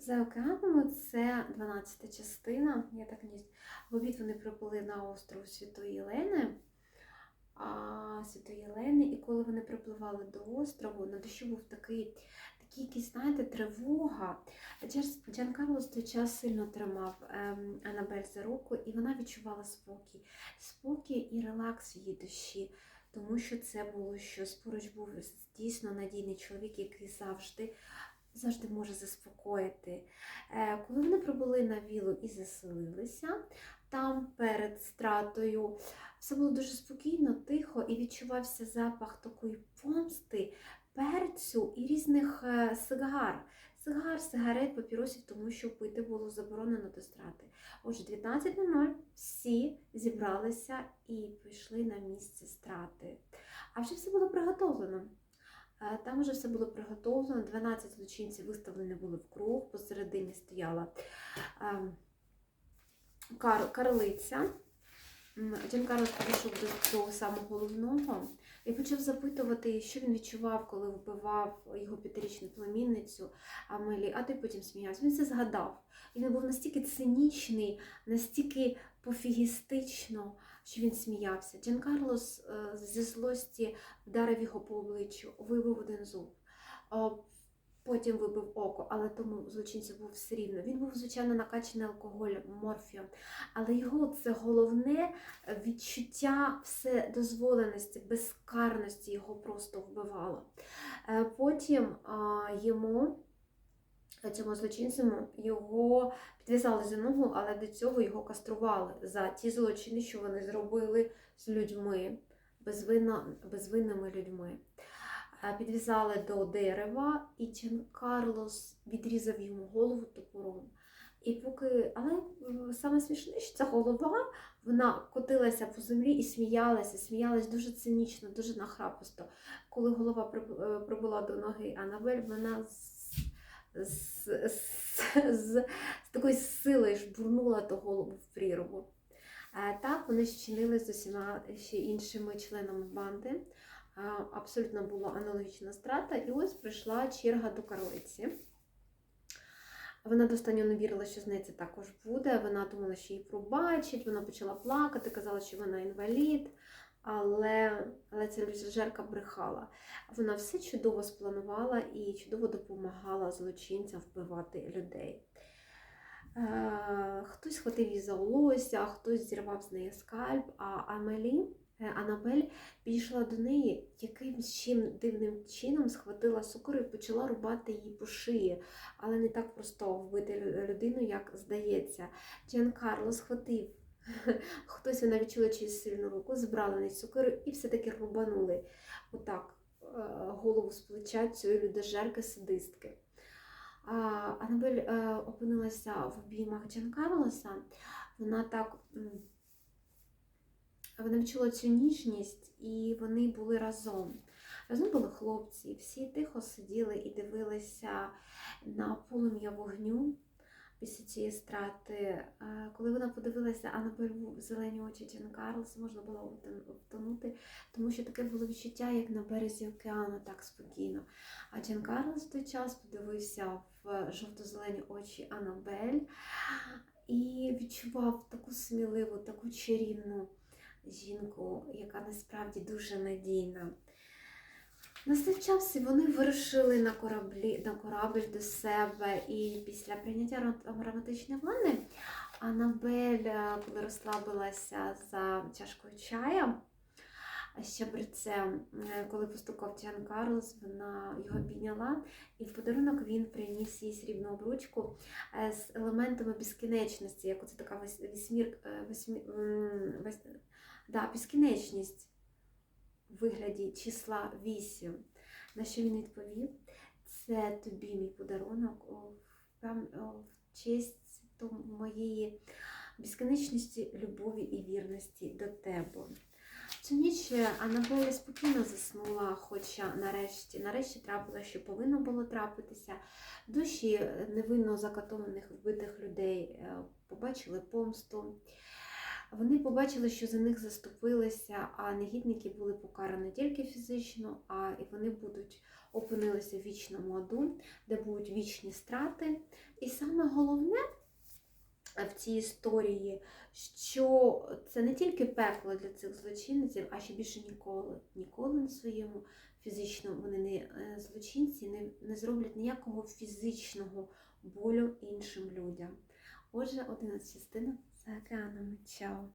За океаном це 12-та частина. Я так не... В обід вони прибули на остров Святої Єлени. А, Святої Єлени, і коли вони припливали до острову, на дощу був такий, такий якийсь, знаєте, тривога. Джан Карлос той час сильно тримав ем, Анабель за руку, і вона відчувала спокій. Спокій і релакс в її душі, тому що це було щось. Поруч був дійсно надійний чоловік, який завжди завжди може заспокоїти. Е, Коли вони прибули на вілу і заселилися, там перед стратою все було дуже спокійно, тихо, і відчувався запах такої помсти, перцю і різних е, сигар. Сигар, сигарет, папіросів, тому що пити було заборонено до страти. Отже, 19.00 всі зібралися і пішли на місце страти. А вже все було приготовлено. Там вже все було приготовлено, 12 злочинців виставлені були в круг, посередині стояла кар, карлиця. Карлос підійшов до того самого головного і почав запитувати, що він відчував, коли вбивав його п'ятирічну племінницю Амелі, а той потім сміявся. Він це згадав. Він був настільки цинічний, настільки пофігістично, що він сміявся. Джан Карлос е, зі злості вдарив його по обличчю, вибив один зуб. Потім вибив око, але тому злочинцю був все рівно. Він був, звичайно, накачаний алкоголем, морфієм, але його це головне відчуття вседозволеності, безкарності його просто вбивало. Е, Потім йому, цьому злочинцю, його підв'язали за ногу, але до цього його кастрували за ті злочини, що вони зробили з людьми, безвинно, безвинними людьми. Е, Підв'язали до дерева, і Чен Карлос відрізав йому голову топором. І поки, але е, саме смішне, що ця голова вона котилася по землі і сміялася, сміялась дуже цинічно, дуже нахраписто. Коли голова е, прибула до ноги Анабель, вона з, з, з, з, такою силою жбурнула ту голову в прірву. Е, Так, вони вчинили з усіма ще іншими членами банди. Абсолютно була аналогічна страта, і ось прийшла черга до карлиці. Вона до останнього не вірила, що з нею це також буде. Вона думала, що її пробачить, вона почала плакати, казала, що вона інвалід, але, але ця люжерка брехала. Вона все чудово спланувала і чудово допомагала злочинцям вбивати людей. Е, Хтось схватив її за волосся, хтось зірвав з неї скальп, а Амелі, е, Анабель підійшла до неї, якимсь чим дивним чином схватила сокиру і почала рубати її по шиї, але не так просто вбити людину, як здається. Джан Карло схватив. Хтось вона відчула чиюсь сильну руку, збрала на сокиру і все-таки рубанули отак е, голову з плеча цієї людожерки садистки. Анабель е, опинилася в обіймах Джан Карлоса. Вона так вона відчула цю ніжність, і вони були разом. Разом були хлопці, всі тихо сиділи і дивилися на полум'я вогню після цієї страти. Коли вона подивилася Анабель в зелені очі Джан Карлоса, можна було втонути, тому що таке було відчуття, як на березі океану, так спокійно. А Джан Карлос в той час подивився в жовто-зелені очі Анабель і відчував таку сміливу, таку чарівну жінку, яка насправді дуже надійна. Настав вони вирушили на кораблі на корабль до себе. І після прийняття ро- ароматичної ванни Анабель, е, розслабилася за чашкою чая, ще брицем, е, коли постукав Джан Карлос, вона його підняла, і в подарунок він приніс їй срібну обручку е, з елементами безкінечності, як оце така весь- вісьмір, е, восьмі, весь- да, безкінечність вигляді числа 8. На що він відповів? Це тобі мій подарунок в, честь моєї безкінечності, любові і вірності до тебе. Цю ніч Анабеля спокійно заснула, хоча нарешті, нарешті трапилося, що повинно було трапитися. Душі невинно закатованих вбитих людей е, побачили помсту. Вони побачили, що за них заступилися, а негідники були покарані тільки фізично, а і вони будуть опинилися в вічному аду, де будуть вічні страти. І саме головне в цій історії, що це не тільки пекло для цих злочинців, а ще більше ніколи, ніколи на своєму фізичному вони не е, злочинці не, не зроблять ніякого фізичного болю іншим людям. Отже, 11 частина за океанами. Чао!